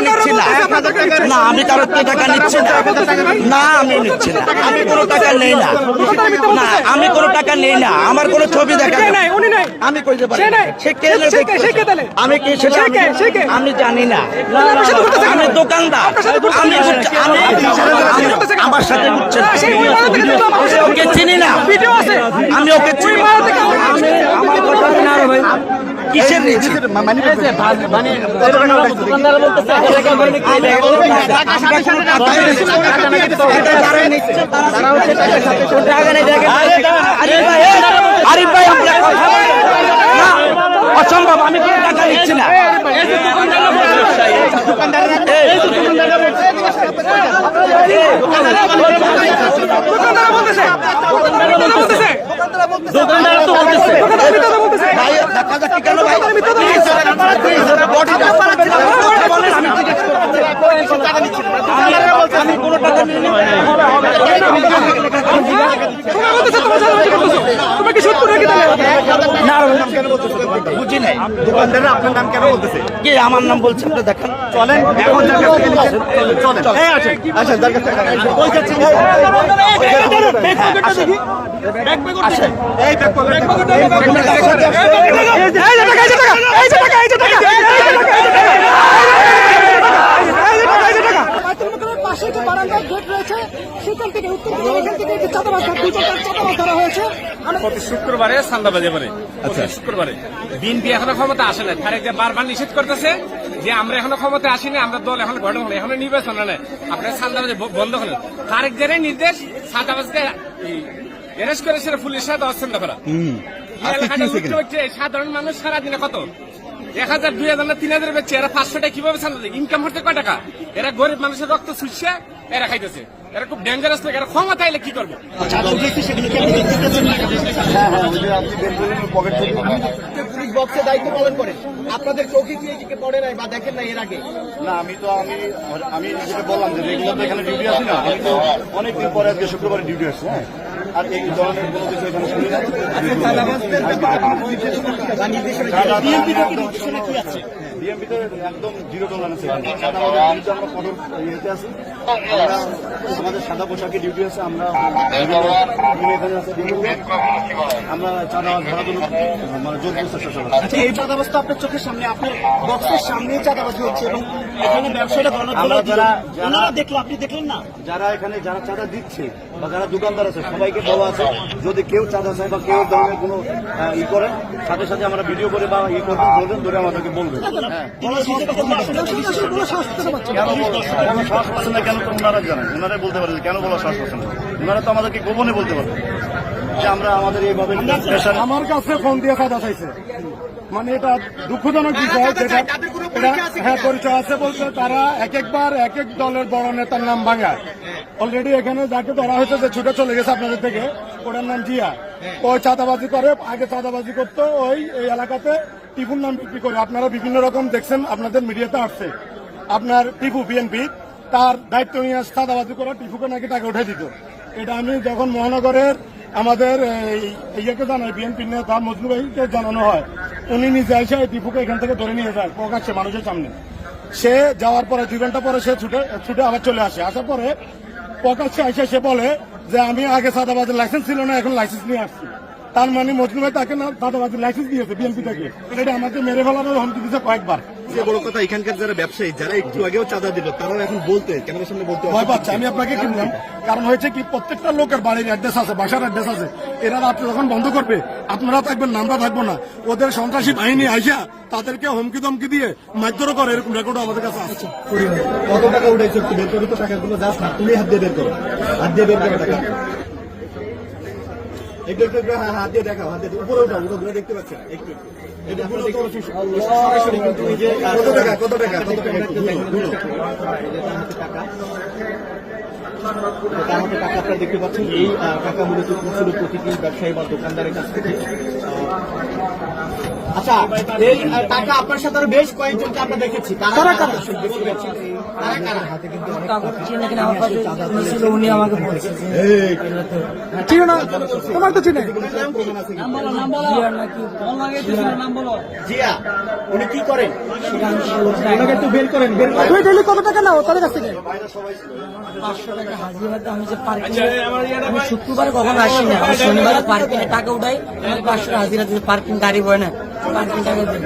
নিচ্ছি না। না আমি কারোর থেকে টাকা নিচ্ছি না। না আমি নিচ্ছি না। আমি কোনো টাকা নেই না। না আমি কোনো টাকা নেই না। আমার কোনো ছবি দেখা নাই উনি নাই। আমি কইতে পারি সে কে? আমি কি সেটা? আমি- জানি না? আমি দোকানদার। আমি? আমার সাথে ঘুরছে না। না, সেই ওই মাথা থেকে দেখলাম, আমার সাথে ওকে চিনি না ভিডিও আছে আমি ওকে চিনি ওই মাথা থেকে আমার- আমি আমার কথা না রে ভাই কিসের আরিফ ভাই অসম্ভব আমি কোনো টাকা নিচ্ছি না দোকানদার বলতেছে দোকানদার বলতেছে দোকানদার তো বলতেছে দোকানদার মিথ্যা কথা বলতেছে ভাই করতেছো তুমি কি শুট করে কি তাহলে না বুঝি নাই দোকানদাররা আপনার নাম কেন বলতেছে কি আমার নাম বলছে আপনি দেখেন চলেন এখন চলেন এই আসেন আসেন এই টাকা এই টাকা এই টাকা এই টাকা এই টাকা এই যে টাকা এই যে টাকা বাইতুল মোকাররমের পাশে যে বারান্দার গেট রয়েছে। সেখান থেকে উত্তর দিকে এখান থেকে যে চাঁদাবাজ ধরা হয়েছে। প্রতি শুক্রবারে সান্দাবাজে পারে প্রতি শুক্রবারে। বিএনপি এখনও ক্ষমতা আসে না তারেক যে বারবার নিষেধ করতেছে যে আমরা এখনও ক্ষমতা আসিনি আমরা দল এখন গঠন হলো এখনও নির্বাচন না। আপনার সান্দাবাজে বন্ধ হলো তারেক জেরে নির্দেশ সাদাবাজকে অ্যারেস্ট করে সেটা পুলিশের সাথে করা। সাধারণ মানুষ সারাদিনে কত? এক হাজার দুই হাজার না তিন হাজার বেচছে এরা পাঁচশো টাকা কীভাবে ইনকাম করতে কয় টাকা? এরা গরিব মানুষের রক্ত শুষছে এরা খাইতেছে। এরা খুব ডেঞ্জারাস লোক এরা ক্ষমা তাইলে কি করবে? পুলিশ বক্সে দায়িত্ব পালন করে আপনাদের চোখে কি এদিকে পড়ে নাই বা দেখেন না এর আগে? না আমি তো আমি আমি যেটা বললাম যে রেগুলার তো এখানে ডিউটি আছি না আমি তো অনেকদিন পরে আজকে শুক্রবারে ডিউটি আসছে হ্যাঁ। আর এই ধরনের কোনো কিছু এখানে শুনি না বিএমপিতে একদম জিরো টলারেন্স আমাদের আমরা কঠোর ইয়েতে আছি। আমরা আমাদের সাদা পোশাকে ডিউটি আছে আমরা আমরা চাঁদা ধরা কোনো মানে জোর চেষ্টা চালাচ্ছি। আচ্ছা এই চাঁদাবাজ তো আপনার চোখের সামনে আপনার বক্সের চাঁদাবাজি হচ্ছে এবং এখানে ব্যবসায়ীরা যারা- যারা- দেখল আপনি দেখলেন না? যারা এখানে যারা চাঁদা দিচ্ছে বা যারা দোকানদার আছে সবাইকে বলা আছে। যদি কেউ চাঁদা চায় বা কেউ ধরনের কোনো ই করে সাথে সাথে আমরা ভিডিও করে বা ই করবেন বলবেন ধরে আমাদেরকে বলবেন। হ্যাঁ। কোনো না। কেন বল- বলার সাহস পাচ্ছেন না? কেন তো ওনারা জানেন। ওনারাই বলতে পারেন কেন বলার শ্বাস পাচ্ছেন না? ওনারা তো আমাদেরকে গোপনে বলতে পারবেন। যে আমরা আমাদের এইভাবে আমার কাছে ফোন দিয়ে সাদা চাইছে। মানে এটা দুঃখজনক বিষয় যেটা হ্যাঁ পরিচয় আছে বলতে তারা এক একবার এক এক দলের বড় নেতার নাম ভাঙায়। অলরেডি এখানে যাকে ধরা হয়েছে যে ছুটে চলে গেছে আপনাদের থেকে ওটার নাম জিয়া। ওই চাঁদাবাজি করে আগে চাঁদাবাজি করতো ওই এই এলাকাতে টিপুর নাম বিক্রি করে। আপনারা বিভিন্ন রকম দেখছেন আপনাদের মিডিয়াতে আসছে। আপনার টিপু বিএনপি তার দায়িত্ব নিয়ে চাঁদাবাজি করা টিপুকে নাকি টাকা উঠে দিত। এটা আমি যখন মহানগরের আমাদের ইয়েকে জানাই বিএনপি নেতা মজনু ভাইকে জানানো হয়। উনি নিজে এসে টিপুকে এখান থেকে ধরে নিয়ে যায়, প্রকাশ্যে মানুষের সামনে। সে যাওয়ার পরে, দুই ঘণ্টা পরে সে ছুটে ছুটে আবার চলে আসে। আসার পরে প্রকাশ্যে এসে সে বলে যে, আমি আগে সাদাবাজের লাইসেন্স ছিল না, এখন লাইসেন্স নিয়ে আসছি। তার মানে মজনু ভাই তাকে না, সাদাবাজের লাইসেন্স দিয়েছে বিএনপি থেকে। এটা আমাকে মেরে ফেলার হুমকি দিয়েছে কয়েকবার। যে বড় কথা এখানকার যারা ব্যবসায়ী যারা একটু আগেও চাঁদা দিল তারাও এখন বলতে ক্যামেরার সামনে বলতে ভয় পাচ্ছে আমি আপনাকে কিনলাম কারণ হয়েছে কি প্রত্যেকটা লোকের বাড়ির অ্যাড্রেস আছে বাসার অ্যাড্রেস আছে। এরা রাত্রে যখন বন্ধ করবে আপনারা থাকবেন নামটা থাকব না। ওদের সন্ত্রাসী বাহিনী আইসা তাদেরকে হুমকি দমকি দিয়ে মারধরও করে এরকম রেকর্ড আমাদের কাছে আছে। কত টাকা উঠেছে একটু বের করো তো টাকাগুলো যাস না তুমি হাত দিয়ে বের করো। হাত দিয়ে বের করো টাকা। একটু একটু একটু হ্যাঁ, হাত দিয়ে দেখাও হাত দিয়ে উপরে উঠাও উপরে দেখতে পাচ্ছেন? একটু একটু। এটা আপনারা সরাসরি কিন্তু এই যে কত টাকা কত টাকা কত টাকা? একটু গুনো, গুনো। টাকা আপনারা দেখতে পাচ্ছেন। এই টাকা মূলত প্রতিটি ব্যবসায়ী বা দোকানদারের কাছ থেকে আচ্ছা এই টাকা আপনার সাথে আরও বেশ কয়েকজনকে আমরা দেখেছি। তারা কারা চিনে আমার কাছে উনি আমাকে বলছে যে না তোমার তো চিনে উনি কি করেন? কত টাকা নাও তাদের কাছ থেকে পাঁচশো টাকা হাজিরা দিতে আমি পার্কিং শুক্রবার কখন আসি না? আমি শনিবার পার্কিং টাকা উঠাই আমি পাঁচশো হাজিরা দিতে পার্কিং গাড়ি বয় না। পার্কিং টাকা দিই।